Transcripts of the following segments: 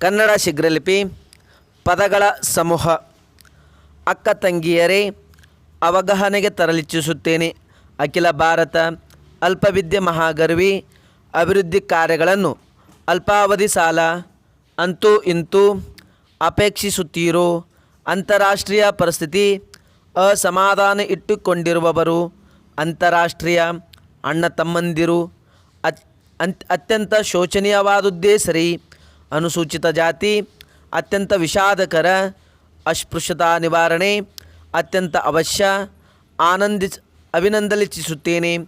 ಕನ್ನಡ ಶೀಘ್ರಲಿಪಿ ಪದಗಳ ಸಮೂಹ. ಅಕ್ಕ ತಂಗಿಯರೇ, ಅವಗಹನೆಗೆ ತರಲಿಚ್ಛಿಸುತ್ತೇನೆ ಅಖಿಲ ಭಾರತ ಅಲ್ಪವಿದ್ಯೆ ಮಹಾಗರ್ವಿ, ಅಭಿವೃದ್ಧಿ ಕಾರ್ಯಗಳನ್ನು ಅಲ್ಪಾವಧಿ ಸಾಲ, ಅಂತೂ ಇಂತೂ ಅಪೇಕ್ಷಿಸುತ್ತೀರೋ? ಅಂತಾರಾಷ್ಟ್ರೀಯ ಪರಿಸ್ಥಿತಿ ಅಸಮಾಧಾನ ಇಟ್ಟುಕೊಂಡಿರುವವರು ಅಂತಾರಾಷ್ಟ್ರೀಯ ಅಣ್ಣ ತಮ್ಮಂದಿರು ಅತ್ ಅಂತ್ ಅತ್ಯಂತ ಶೋಚನೀಯವಾದುದ್ದೇ ಸರಿ. ಅನುಸೂಚಿತ ಜಾತಿ, ಅತ್ಯಂತ ವಿಷಾದಕರ, ಅಸ್ಪೃಶ್ಯತಾ ನಿವಾರಣೆ, ಅತ್ಯಂತ ಅವಶ್ಯ ಆನಂದಿಸ್ ಅಭಿನಂದಲಿಚ್ಛಿಸುತ್ತೇನೆ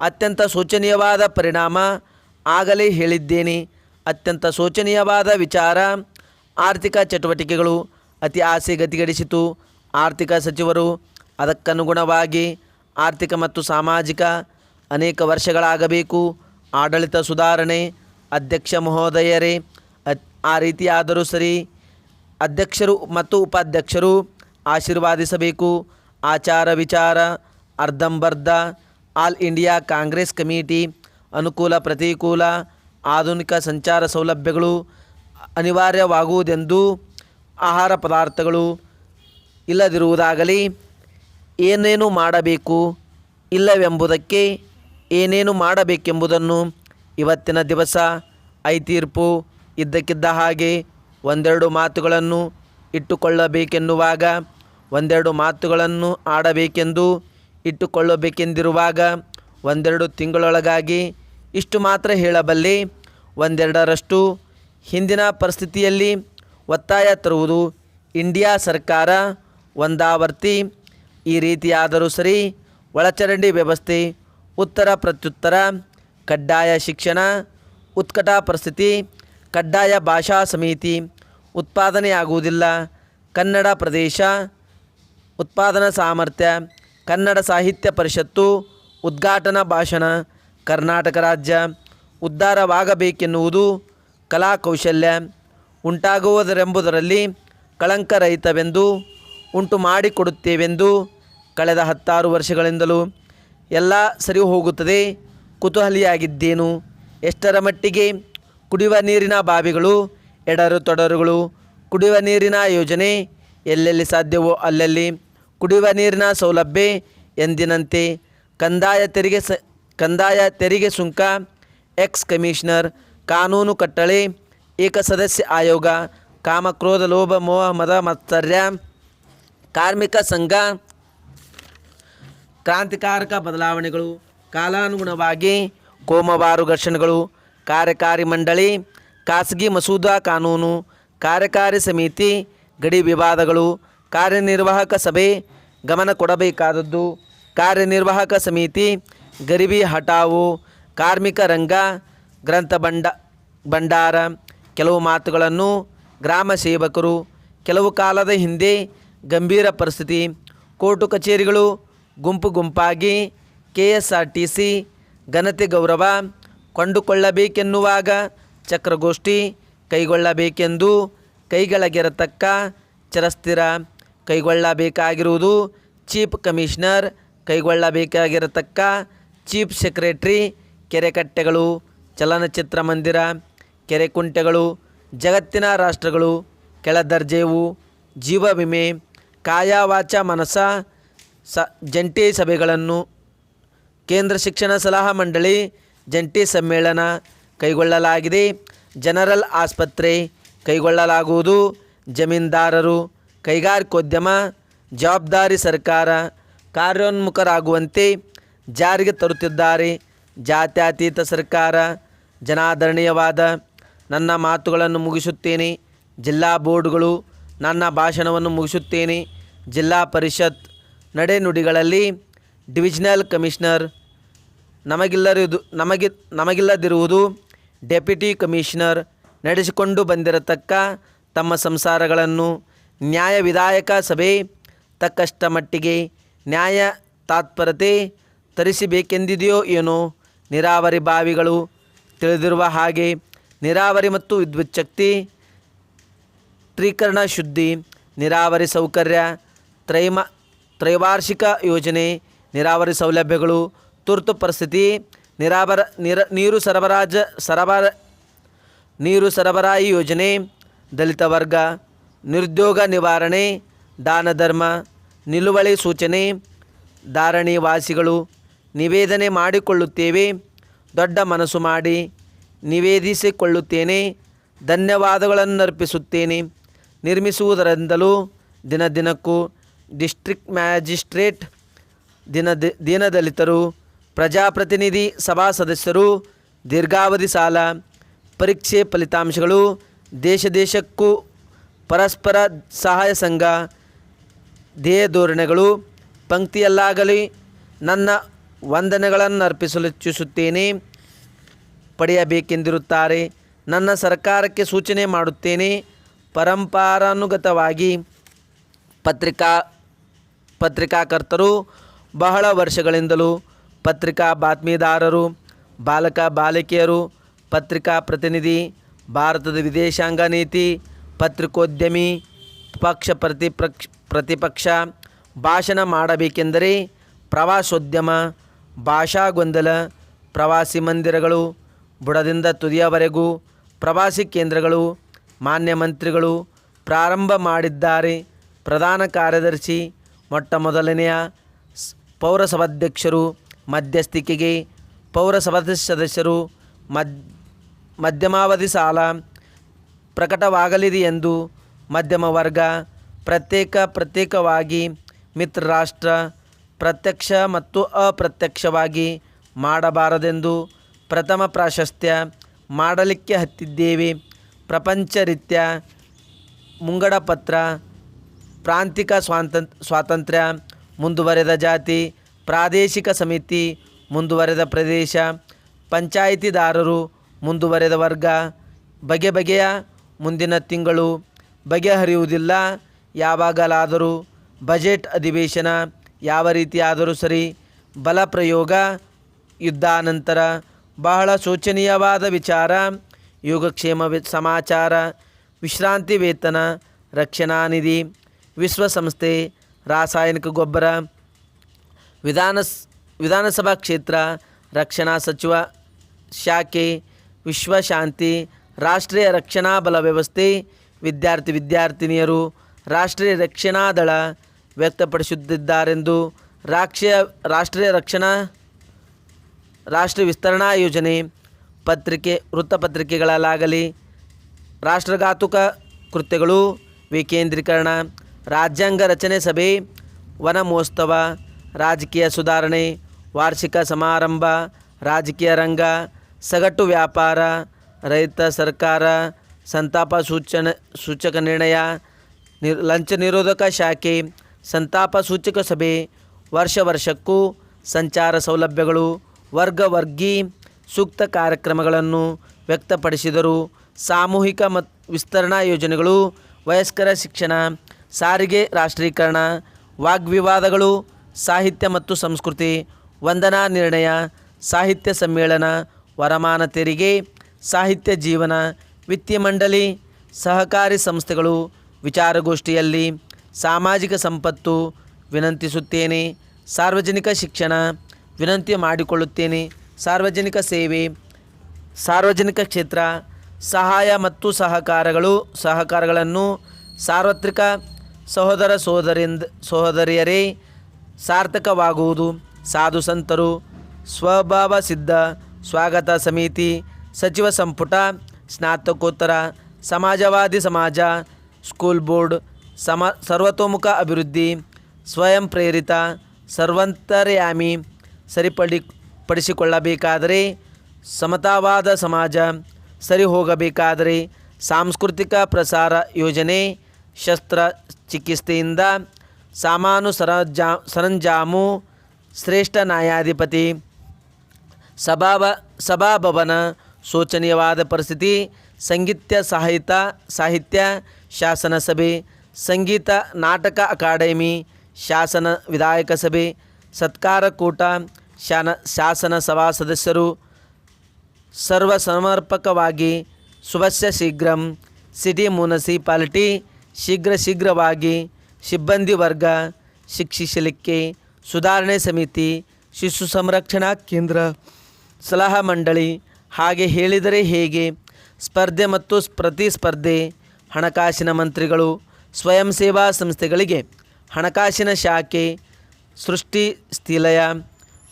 ಅತ್ಯಂತ ಶೋಚನೀಯವಾದ ಪರಿಣಾಮ, ಆಗಲೇ ಹೇಳಿದ್ದೇನೆ, ಅತ್ಯಂತ ಶೋಚನೀಯವಾದ ವಿಚಾರ, ಆರ್ಥಿಕ ಚಟುವಟಿಕೆಗಳು ಅತಿ ಆಸೆ ಗತಿಗಡಿಸಿತು, ಆರ್ಥಿಕ ಸಚಿವರು ಅದಕ್ಕನುಗುಣವಾಗಿ ಆರ್ಥಿಕ ಮತ್ತು ಸಾಮಾಜಿಕ ಅನೇಕ ವರ್ಷಗಳಾಗಬೇಕು, ಆಡಳಿತ ಸುಧಾರಣೆ, ಅಧ್ಯಕ್ಷ ಮಹೋದಯರೇ ಆ ರೀತಿಯಾದರೂ ಸರಿ ಅಧ್ಯಕ್ಷರು ಮತ್ತು ಉಪಾಧ್ಯಕ್ಷರು ಆಶೀರ್ವಾದಿಸಬೇಕು. ಆಚಾರ ವಿಚಾರ, ಅರ್ಧಂಬರ್ಧ, ಆಲ್ ಇಂಡಿಯಾ ಕಾಂಗ್ರೆಸ್ ಕಮಿಟಿ, ಅನುಕೂಲ ಪ್ರತಿಕೂಲ, ಆಧುನಿಕ ಸಂಚಾರ ಸೌಲಭ್ಯಗಳು ಅನಿವಾರ್ಯವಾಗುವುದೆಂದು ಆಹಾರ ಪದಾರ್ಥಗಳು ಇಲ್ಲದಿರುವುದಾಗಲಿ ಏನೇನು ಮಾಡಬೇಕು, ಇಲ್ಲವೆಂಬುದಕ್ಕೆ ಏನೇನು ಮಾಡಬೇಕೆಂಬುದನ್ನು ಇವತ್ತಿನ ದಿವಸ, ಐ ತೀರ್ಪು ಇದ್ದಕ್ಕಿದ್ದ ಹಾಗೆ ಒಂದೆರಡು ಮಾತುಗಳನ್ನು ಇಟ್ಟುಕೊಳ್ಳಬೇಕೆನ್ನುವಾಗ, ಒಂದೆರಡು ಮಾತುಗಳನ್ನು ಆಡಬೇಕೆಂದು ಇಟ್ಟುಕೊಳ್ಳಬೇಕೆಂದಿರುವಾಗ, ಒಂದೆರಡು ತಿಂಗಳೊಳಗಾಗಿ ಇಷ್ಟು ಮಾತ್ರ ಹೇಳಬಲ್ಲೆ, ಒಂದೆರಡರಷ್ಟು ಹಿಂದಿನ ಪರಿಸ್ಥಿತಿಯಲ್ಲಿ ಒತ್ತಾಯ ತರುವುದು ಇಂಡಿಯಾ ಸರ್ಕಾರ ಒಂದಾವರ್ತಿ. ಈ ರೀತಿಯಾದರೂ ಸರಿ, ಒಳಚರಂಡಿ ವ್ಯವಸ್ಥೆ, ಉತ್ತರ ಪ್ರತ್ಯುತ್ತರ, ಕಡ್ಡಾಯ ಶಿಕ್ಷಣ, ಉತ್ಕಟ ಪರಿಸ್ಥಿತಿ ಕಡ್ಡಾಯ ಭಾಷಾ ಸಮಿತಿ ಉತ್ಪಾದನೆಯಾಗುವುದಿಲ್ಲ. ಕನ್ನಡ ಪ್ರದೇಶ ಉತ್ಪಾದನಾ ಸಾಮರ್ಥ್ಯ, ಕನ್ನಡ ಸಾಹಿತ್ಯ ಪರಿಷತ್ತು ಉದ್ಘಾಟನಾ ಭಾಷಣ, ಕರ್ನಾಟಕ ರಾಜ್ಯ ಉದ್ಧಾರವಾಗಬೇಕೆನ್ನುವುದು ಕಲಾ ಕೌಶಲ್ಯ. ಉಂಟಾಗುವುದರೆಂಬುದರಲ್ಲಿ ಕಳಂಕರಹಿತವೆಂದು ಉಂಟು ಮಾಡಿಕೊಡುತ್ತೇವೆಂದು ಕಳೆದ ಹತ್ತಾರು ವರ್ಷಗಳಿಂದಲೂ ಎಲ್ಲ ಸರಿ ಹೋಗುತ್ತದೆ ಕುತೂಹಲಿಯಾಗಿದ್ದೇನು? ಎಷ್ಟರ ಮಟ್ಟಿಗೆ ಕುಡಿಯುವ ನೀರಿನ ಬಾವಿಗಳು, ಎಡರು ತೊಡರುಗಳು ಕುಡಿಯುವ ನೀರಿನ ಯೋಜನೆ ಎಲ್ಲೆಲ್ಲಿ ಸಾಧ್ಯವೋ ಅಲ್ಲಲ್ಲಿ ಕುಡಿಯುವ ನೀರಿನ ಸೌಲಭ್ಯ ಎಂದಿನಂತೆ ಕಂದಾಯ ತೆರಿಗೆ ಸ, ಕಂದಾಯ ತೆರಿಗೆ ಸುಂಕ, ಎಕ್ಸ್ ಕಮಿಷನರ್, ಕಾನೂನು ಕಟ್ಟಳೆ, ಏಕಸದಸ್ಯ ಆಯೋಗ, ಕಾಮಕ್ರೋಧ, ಲೋಭ, ಮೋಹ, ಮದ, ಮತ್ಸರ್ಯ, ಕಾರ್ಮಿಕ ಸಂಘ, ಕ್ರಾಂತಿಕಾರಕ ಬದಲಾವಣೆಗಳು, ಕಾಲಾನುಗುಣವಾಗಿ ಕೋಮವಾರು ಘರ್ಷಣೆಗಳು ಕಾರ್ಯಕಾರಿ ಮಂಡಳಿ, ಖಾಸಗಿ ಮಸೂದಾ ಕಾನೂನು, ಕಾರ್ಯಕಾರಿ ಸಮಿತಿ, ಗಡಿ ವಿವಾದಗಳು, ಕಾರ್ಯನಿರ್ವಾಹಕ ಸಭೆ ಗಮನ ಕೊಡಬೇಕಾದದ್ದು. ಕಾರ್ಯನಿರ್ವಾಹಕ ಸಮಿತಿ, ಗರಿಬಿ ಹಟಾವು ಕಾರ್ಮಿಕ ರಂಗ, ಗ್ರಂಥ ಬಂಡ, ಭಂಡಾರ, ಕೆಲವು ಮಾತುಗಳನ್ನು ಗ್ರಾಮ ಸೇವಕರು, ಕೆಲವು ಕಾಲದ ಹಿಂದೆ ಗಂಭೀರ ಪರಿಸ್ಥಿತಿ, ಕೋರ್ಟು ಕಚೇರಿಗಳು ಗುಂಪು ಗುಂಪಾಗಿ K S R T C ಘನತೆ ಗೌರವ ಕೊಂಡುಕೊಳ್ಳಬೇಕೆನ್ನುವಾಗ ಚಕ್ರಗೋಷ್ಠಿ ಕೈಗೊಳ್ಳಬೇಕೆಂದು ಕೈಗಳಗಿರತಕ್ಕ ಚರಸ್ಥಿರ ಕೈಗೊಳ್ಳಬೇಕಾಗಿರುವುದು ಚೀಫ್ ಕಮಿಷನರ್ ಕೈಗೊಳ್ಳಬೇಕಾಗಿರತಕ್ಕ ಚೀಫ್ ಸೆಕ್ರೆಟ್ರಿ ಕೆರೆಕಟ್ಟೆಗಳು, ಚಲನಚಿತ್ರ ಮಂದಿರ, ಕೆರೆಕುಂಟೆಗಳು, ಜಗತ್ತಿನ ರಾಷ್ಟ್ರಗಳು ಕೆಳದರ್ಜೆವು ಜೀವ ವಿಮೆ ಕಾಯಾವಾಚ ಮನಸ, ಸ ಜಂಟಿ ಸಭೆಗಳನ್ನು ಕೇಂದ್ರ ಶಿಕ್ಷಣ ಸಲಹಾ ಮಂಡಳಿ ಜಂಟಿ ಸಮ್ಮೇಳನ ಕೈಗೊಳ್ಳಲಾಗಿದೆ. ಜನರಲ್ ಆಸ್ಪತ್ರೆ ಕೈಗೊಳ್ಳಲಾಗುವುದು. ಜಮೀನ್ದಾರರು, ಕೈಗಾರಿಕೋದ್ಯಮ, ಜವಾಬ್ದಾರಿ ಸರ್ಕಾರ ಕಾರ್ಯೋನ್ಮುಖರಾಗುವಂತೆ ಜಾರಿಗೆ ತರುತ್ತಿದ್ದಾರೆ. ಜಾತ್ಯತೀತ ಸರ್ಕಾರ, ಜನಾದರಣೀಯವಾದ ನನ್ನ ಮಾತುಗಳನ್ನು ಮುಗಿಸುತ್ತೇನೆ. ಜಿಲ್ಲಾ ಬೋರ್ಡ್ಗಳು ನನ್ನ ಭಾಷಣವನ್ನು ಮುಗಿಸುತ್ತೇನೆ. ಜಿಲ್ಲಾ ಪರಿಷತ್ ನಡೆನುಡಿಗಳಲ್ಲಿ ಡಿವಿಷನಲ್ ಕಮಿಷನರ್ ನಮಗಿಲ್ಲರಿದು ನಮಗೆ ನಮಗಿಲ್ಲದಿರುವುದು ಡೆಪ್ಯುಟಿ ಕಮಿಷನರ್ ನಡೆಸಿಕೊಂಡು ಬಂದಿರತಕ್ಕ ತಮ್ಮ ಸಂಸಾರಗಳನ್ನು ನ್ಯಾಯ ವಿಧಾಯಕ ಸಭೆ ತಕ್ಕಷ್ಟ ಮಟ್ಟಿಗೆ ನ್ಯಾಯ ತಾತ್ಪರತೆ ತರಿಸಬೇಕೆಂದಿದೆಯೋ ಏನೋ ನೀರಾವರಿ ಬಾವಿಗಳು ತಿಳಿದಿರುವ ಹಾಗೆ ನೀರಾವರಿ ಮತ್ತು ವಿದ್ಯುತ್ ಶಕ್ತಿ, ತ್ರೀಕರಣ ಶುದ್ಧಿ, ನೀರಾವರಿ ಸೌಕರ್ಯ, ತ್ರೈಮ ತ್ರೈವಾರ್ಷಿಕ ಯೋಜನೆ, ನೀರಾವರಿ ಸೌಲಭ್ಯಗಳು ತುರ್ತು ಪರಿಸ್ಥಿತಿ, ನಿರಾಬರ, ನಿರ, ನೀರು ಸರಬರಾಜ, ಸರಬರ, ನೀರು ಸರಬರಾಯಿ ಯೋಜನೆ, ದಲಿತ ವರ್ಗ, ನಿರುದ್ಯೋಗ ನಿವಾರಣೆ, ದಾನ ಧರ್ಮ, ನಿಲುವಳಿ ಸೂಚನೆ, ಧಾರಣಿ ವಾಸಿಗಳು ನಿವೇದನೆ ಮಾಡಿಕೊಳ್ಳುತ್ತೇವೆ. ದೊಡ್ಡ ಮನಸ್ಸು ಮಾಡಿ ನಿವೇದಿಸಿಕೊಳ್ಳುತ್ತೇನೆ. ಧನ್ಯವಾದಗಳನ್ನರ್ಪಿಸುತ್ತೇನೆ. ನಿರ್ಮಿಸುವುದರಿಂದಲೂ ದಿನ ದಿನಕ್ಕೂ ಡಿಸ್ಟ್ರಿಕ್ಟ್ ಮ್ಯಾಜಿಸ್ಟ್ರೇಟ್ ದಿನ ದೀನದಲಿತರು ಪ್ರಜಾಪ್ರತಿನಿಧಿ ಸಭಾ ಸದಸ್ಯರು, ದೀರ್ಘಾವಧಿ ಸಾಲ, ಪರೀಕ್ಷೆ ಫಲಿತಾಂಶಗಳು, ದೇಶ ದೇಶಕ್ಕೂ ಪರಸ್ಪರ ಸಹಾಯ ಸಂಘ, ಧ್ಯೇಯ ಧೋರಣೆಗಳು, ಪಂಕ್ತಿಯಲ್ಲಾಗಲಿ ನನ್ನ ವಂದನೆಗಳನ್ನು ಅರ್ಪಿಸಲು ಇಚ್ಛಿಸುತ್ತೇನೆ ಪಡೆಯಬೇಕೆಂದಿರುತ್ತಾರೆ. ನನ್ನ ಸರ್ಕಾರಕ್ಕೆ ಸೂಚನೆ ಮಾಡುತ್ತೇನೆ. ಪರಂಪರಾನುಗತವಾಗಿ ಪತ್ರಿಕಾ, ಪತ್ರಿಕಾಕರ್ತರು ಬಹಳ ವರ್ಷಗಳಿಂದಲೂ ಪತ್ರಿಕಾ ಬಾತ್ಮೀದಾರರು, ಬಾಲಕ ಬಾಲಕಿಯರು, ಪತ್ರಿಕಾ ಪ್ರತಿನಿಧಿ, ಭಾರತದ ವಿದೇಶಾಂಗ ನೀತಿ, ಪತ್ರಿಕೋದ್ಯಮಿ, ಪಕ್ಷ ಪ್ರತಿಪಕ್ಷ ಪ್ರತಿಪಕ್ಷ ಭಾಷಣ ಮಾಡಬೇಕೆಂದರೆ ಪ್ರವಾಸೋದ್ಯಮ, ಭಾಷಾ ಗೊಂದಲ, ಪ್ರವಾಸಿ ಮಂದಿರಗಳು, ಬುಡದಿಂದ ತುದಿಯವರೆಗೂ ಪ್ರವಾಸಿ ಕೇಂದ್ರಗಳು, ಮಾನ್ಯ ಮಂತ್ರಿಗಳು ಪ್ರಾರಂಭ ಮಾಡಿದ್ದಾರೆ. ಪ್ರಧಾನ ಕಾರ್ಯದರ್ಶಿ ಮೊಟ್ಟ ಮೊದಲನೆಯ ಪೌರಸಭಾಧ್ಯಕ್ಷರು ಮಧ್ಯಸ್ಥಿಕೆಗೆ ಪೌರಸಭಾ ಸದಸ್ಯರು ಮದ್, ಮಧ್ಯಮಾವಧಿ ಸಾಲ ಪ್ರಕಟವಾಗಲಿದೆ ಎಂದು ಮಧ್ಯಮ ವರ್ಗ ಪ್ರತ್ಯೇಕ ಪ್ರತ್ಯೇಕವಾಗಿ ಮಿತ್ರ ರಾಷ್ಟ್ರ ಪ್ರತ್ಯಕ್ಷ ಮತ್ತು ಅಪ್ರತ್ಯಕ್ಷವಾಗಿ ಮಾಡಬಾರದೆಂದು ಪ್ರಥಮ ಪ್ರಾಶಸ್ತ್ಯ ಮಾಡಲಿಕ್ಕೆ ಹತ್ತಿದ್ದೇವೆ. ಪ್ರಪಂಚ ರೀತ್ಯ ಮುಂಗಡಪತ್ರ ಪ್ರಾಂತಿಕ ಸ್ವಾತಂತ್, ಸ್ವಾತಂತ್ರ್ಯ, ಮುಂದುವರೆದ ಜಾತಿ ಪ್ರಾದೇಶಿಕ ಸಮಿತಿ ಮುಂದುವರೆದ ಪ್ರದೇಶ, ಪಂಚಾಯಿತಿದಾರರು ಮುಂದುವರೆದ ವರ್ಗ, ಬಗೆ ಬಗೆಯ ಮುಂದಿನ ತಿಂಗಳು ಬಗೆಹರಿಯುವುದಿಲ್ಲ. ಯಾವಾಗಲಾದರೂ ಬಜೆಟ್ ಅಧಿವೇಶನ ಯಾವ ರೀತಿಯಾದರೂ ಸರಿ ಬಲ ಪ್ರಯೋಗ ಯುದ್ಧಾನಂತರ ಬಹಳ ಶೋಚನೀಯವಾದ ವಿಚಾರ. ಯೋಗಕ್ಷೇಮ ಸಮಾಚಾರ, ವಿಶ್ರಾಂತಿ ವೇತನ, ರಕ್ಷಣಾ ನಿಧಿ, ವಿಶ್ವಸಂಸ್ಥೆ, ರಾಸಾಯನಿಕ ಗೊಬ್ಬರ ವಿಧಾನ ವಿಧಾನಸಭಾ ಕ್ಷೇತ್ರ, ರಕ್ಷಣಾ ಸಚಿವ, ಶಾಖೆ ವಿಶ್ವಶಾಂತಿ ರಾಷ್ಟ್ರೀಯ ರಕ್ಷಣಾ ಬಲ ವ್ಯವಸ್ಥೆ, ವಿದ್ಯಾರ್ಥಿ ವಿದ್ಯಾರ್ಥಿನಿಯರು ರಾಷ್ಟ್ರೀಯ ರಕ್ಷಣಾ ದಳ ವ್ಯಕ್ತಪಡಿಸುತ್ತಿದ್ದಾರೆಂದು ರಾಷ್ಟ್ರೀಯ ರಾಷ್ಟ್ರೀಯ ರಕ್ಷಣಾ, ರಾಷ್ಟ್ರೀಯ ವಿಸ್ತರಣಾ ಯೋಜನೆ ಪತ್ರಿಕೆ ವೃತ್ತಪತ್ರಿಕೆಗಳಲ್ಲಾಗಲಿ ರಾಷ್ಟ್ರಘಾತುಕ ಕೃತ್ಯಗಳು, ವಿಕೇಂದ್ರೀಕರಣ, ರಾಜ್ಯಾಂಗ ರಚನೆ ಸಭೆ ವನ ಮಹೋತ್ಸವ ರಾಜಕೀಯ ಸುಧಾರಣೆ, ವಾರ್ಷಿಕ ಸಮಾರಂಭ, ರಾಜಕೀಯ ರಂಗ, ಸಗಟು ವ್ಯಾಪಾರ, ರೈತ ಸರ್ಕಾರ, ಸಂತಾಪ ಸೂಚನೆ, ಸೂಚಕ ನಿರ್ಣಯ, ನಿರ್, ಲಂಚ ನಿರೋಧಕ ಶಾಖೆ, ಸಂತಾಪ ಸೂಚಕ ಸಭೆ, ವರ್ಷ ವರ್ಷಕ್ಕೂ ಸಂಚಾರ ಸೌಲಭ್ಯಗಳು, ವರ್ಗ ವರ್ಗಿ ಸೂಕ್ತ ಕಾರ್ಯಕ್ರಮಗಳನ್ನು ವ್ಯಕ್ತಪಡಿಸಿದರು. ಸಾಮೂಹಿಕ ಮತ್, ವಿಸ್ತರಣಾ ಯೋಜನೆಗಳು, ವಯಸ್ಕರ ಶಿಕ್ಷಣ, ಸಾರಿಗೆ ರಾಷ್ಟ್ರೀಕರಣ, ವಾಗ್ವಿವಾದಗಳು ಸಾಹಿತ್ಯ ಮತ್ತು ಸಂಸ್ಕೃತಿ, ವಂದನಾ, ನಿರ್ಣಯ, ಸಾಹಿತ್ಯ ಸಮ್ಮೇಳನ, ವರಮಾನ ತೆರಿಗೆ, ಸಾಹಿತ್ಯ ಜೀವನ ವಿತ್ತೀಯ ಮಂಡಳಿ ಸಹಕಾರಿ ಸಂಸ್ಥೆಗಳು, ವಿಚಾರಗೋಷ್ಠಿಯಲ್ಲಿ ಸಾಮಾಜಿಕ ಸಂಪತ್ತು, ವಿನಂತಿಸುತ್ತೇನೆ, ಸಾರ್ವಜನಿಕ ಶಿಕ್ಷಣ ವಿನಂತಿ ಮಾಡಿಕೊಳ್ಳುತ್ತೇನೆ, ಸಾರ್ವಜನಿಕ ಸೇವೆ, ಸಾರ್ವಜನಿಕ ಕ್ಷೇತ್ರ, ಸಹಾಯ ಮತ್ತು ಸಹಕಾರಗಳು, ಸಹಕಾರಗಳನ್ನು ಸಾರ್ವತ್ರಿಕ ಸಹೋದರ ಸಹೋದರಿಂದ ಸಹೋದರಿಯರೇ ಸಾರ್ಥಕವಾಗುವುದು. ಸಾಧು ಸಂತರು, ಸ್ವಭಾವ ಸಿದ್ಧ, ಸ್ವಾಗತ ಸಮಿತಿ, ಸಚಿವ ಸಂಪುಟ, ಸ್ನಾತಕೋತ್ತರ, ಸಮಾಜವಾದಿ ಸಮಾಜ, ಸ್ಕೂಲ್ ಬೋರ್ಡ್, ಸಮ, ಸರ್ವತೋಮುಖ ಅಭಿವೃದ್ಧಿ, ಸ್ವಯಂ ಪ್ರೇರಿತ, ಸರ್ವಂತರ್ಯಾಮಿ ಸರಿಪಡಿ, ಪಡಿಸಿಕೊಳ್ಳಬೇಕಾದರೆ ಸಮತಾವಾದ ಸಮಾಜ, ಸರಿ ಹೋಗಬೇಕಾದರೆ ಸಾಂಸ್ಕೃತಿಕ ಪ್ರಸಾರ ಯೋಜನೆ, ಶಸ್ತ್ರ ಚಿಕಿತ್ಸೆಯಿಂದ ಸಾಮಾನು ಸರಜಾ ಸರಂಜಾಮು, ಶ್ರೇಷ್ಠ ನ್ಯಾಯಾಧಿಪತಿ ಸಭಾಭ ಸಭಾಭವನ, ಶೋಚನೀಯವಾದ ಪರಿಸ್ಥಿತಿ ಸಂಗೀತ ಸಾಹಿತ್ಯ ಸಾಹಿತ್ಯ, ಶಾಸನ ಸಭೆ, ಸಂಗೀತ ನಾಟಕ ಅಕಾಡೆಮಿ, ಶಾಸನ ವಿಧಾಯಕ ಸಭೆ, ಸತ್ಕಾರ ಕೂಟ, ಶಾನ, ಶಾಸನ ಸಭಾ ಸದಸ್ಯರು ಸರ್ವಸಮರ್ಪಕವಾಗಿ ಶುಭಸ್ಯ ಶೀಘ್ರಂ, ಸಿಟಿ ಮುನ್ಸಿಪಾಲಿಟಿ, ಶೀಘ್ರ ಶೀಘ್ರವಾಗಿ ಸಿಬ್ಬಂದಿ ವರ್ಗ ಶಿಕ್ಷಿಸಲಿಕ್ಕೆ ಸುಧಾರಣೆ ಸಮಿತಿ, ಶಿಶು ಸಂರಕ್ಷಣಾ ಕೇಂದ್ರ, ಸಲಹಾ ಮಂಡಳಿ, ಹಾಗೆ ಹೇಳಿದರೆ ಹೇಗೆ? ಸ್ಪರ್ಧೆ ಮತ್ತು ಪ್ರತಿಸ್ಪರ್ಧೆ ಹಣಕಾಸಿನ ಮಂತ್ರಿಗಳು, ಸ್ವಯಂ ಸೇವಾ ಸಂಸ್ಥೆಗಳಿಗೆ, ಹಣಕಾಸಿನ ಶಾಖೆ, ಸೃಷ್ಟಿ ಸ್ಥಿಲಯ,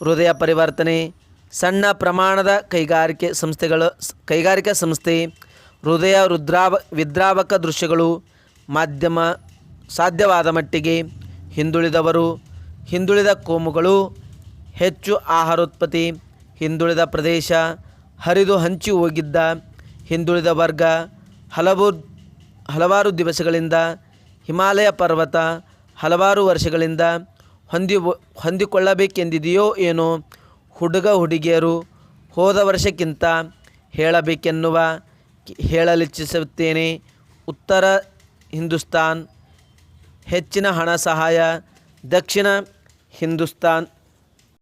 ಹೃದಯ ಪರಿವರ್ತನೆ, ಸಣ್ಣ ಪ್ರಮಾಣದ ಕೈಗಾರಿಕೆ ಸಂಸ್ಥೆಗಳು ಕೈಗಾರಿಕಾ ಸಂಸ್ಥೆ, ಹೃದಯ ರುದ್ರಾವ, ವಿದ್ರಾವಕ ದೃಶ್ಯಗಳು, ಮಾಧ್ಯಮ ಸಾಧ್ಯವಾದ ಮಟ್ಟಿಗೆ ಹಿಂದುಳಿದವರು, ಹಿಂದುಳಿದ ಕೋಮುಗಳು, ಹೆಚ್ಚು ಆಹಾರೋತ್ಪತ್ತಿ ಹಿಂದುಳಿದ ಪ್ರದೇಶ, ಹರಿದು ಹಂಚಿ ಹೋಗಿದ್ದ ಹಿಂದುಳಿದ ವರ್ಗ, ಹಲವು ಹಲವಾರು ದಿವಸಗಳಿಂದ ಹಿಮಾಲಯ ಪರ್ವತ ಹಲವಾರು ವರ್ಷಗಳಿಂದ ಹೊಂದಿ ಹೊಂದಿಕೊಳ್ಳಬೇಕೆಂದಿದೆಯೋ ಏನೋ ಹುಡುಗ ಹುಡುಗಿಯರು ಹೋದ ವರ್ಷಕ್ಕಿಂತ ಹೇಳಬೇಕೆನ್ನುವ, ಹೇಳಲಿಚ್ಛಿಸುತ್ತೇನೆ ಉತ್ತರ ಹಿಂದೂಸ್ತಾನ್. ಹೆಚ್ಚಿನ ಹಣ ಸಹಾಯ ದಕ್ಷಿಣ ಹಿಂದೂಸ್ತಾನ್